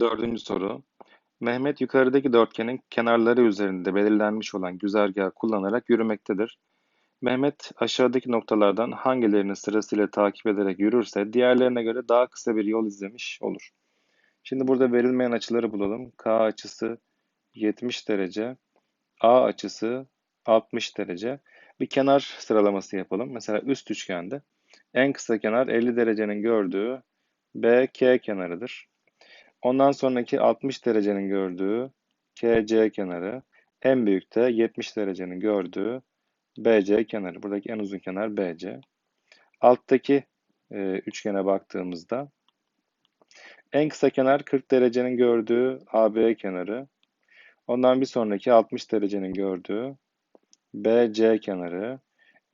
Dördüncü soru. Mehmet yukarıdaki dörtgenin kenarları üzerinde belirlenmiş olan güzergahı kullanarak yürümektedir. Mehmet aşağıdaki noktalardan hangilerini sırasıyla takip ederek yürürse diğerlerine göre daha kısa bir yol izlemiş olur. Şimdi burada verilmeyen açıları bulalım. K açısı 70 derece, A açısı 60 derece. Bir kenar sıralaması yapalım. Mesela üst üçgende en kısa kenar 50 derecenin gördüğü BK kenarıdır. Ondan sonraki 60 derecenin gördüğü KC kenarı, en büyük de 70 derecenin gördüğü BC kenarı. Buradaki en uzun kenar BC. Alttaki e, üçgene baktığımızda en kısa kenar 40 derecenin gördüğü AB kenarı. Ondan bir sonraki 60 derecenin gördüğü BC kenarı.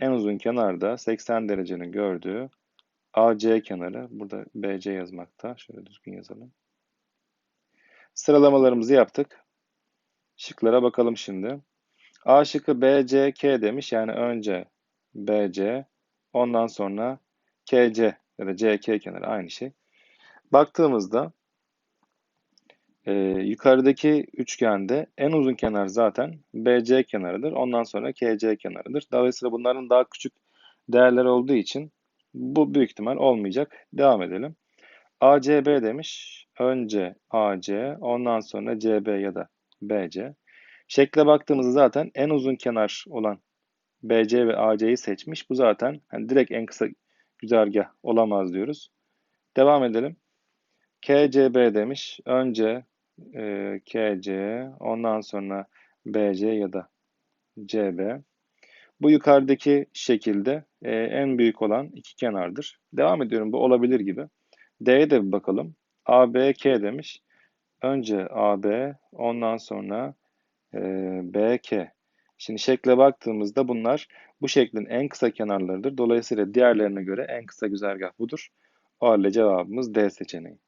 En uzun kenar da 80 derecenin gördüğü AC kenarı. Burada BC yazmakta. Şöyle düzgün yazalım. Sıralamalarımızı yaptık. Şıklara bakalım şimdi. A şıkkı B, C, K demiş. Yani önce B, C, ondan sonra K, C ya da C, K kenarı aynı şey. Baktığımızda e, yukarıdaki üçgende en uzun kenar zaten BC kenarıdır. Ondan sonra KC kenarıdır. Dolayısıyla bunların daha küçük değerler olduğu için bu büyük ihtimal olmayacak. Devam edelim. ACB demiş. Önce AC, ondan sonra CB ya da BC. Şekle baktığımızda zaten en uzun kenar olan BC ve AC'yi seçmiş. Bu zaten hani direkt en kısa güzergah olamaz diyoruz. Devam edelim. KCB demiş. Önce e, KC, ondan sonra BC ya da CB. Bu yukarıdaki şekilde e, en büyük olan iki kenardır. Devam ediyorum. Bu olabilir gibi. D'ye de bir bakalım. ABK demiş. Önce AB, ondan sonra e, BK. Şimdi şekle baktığımızda bunlar bu şeklin en kısa kenarlarıdır. Dolayısıyla diğerlerine göre en kısa güzergah budur. O halde cevabımız D seçeneği.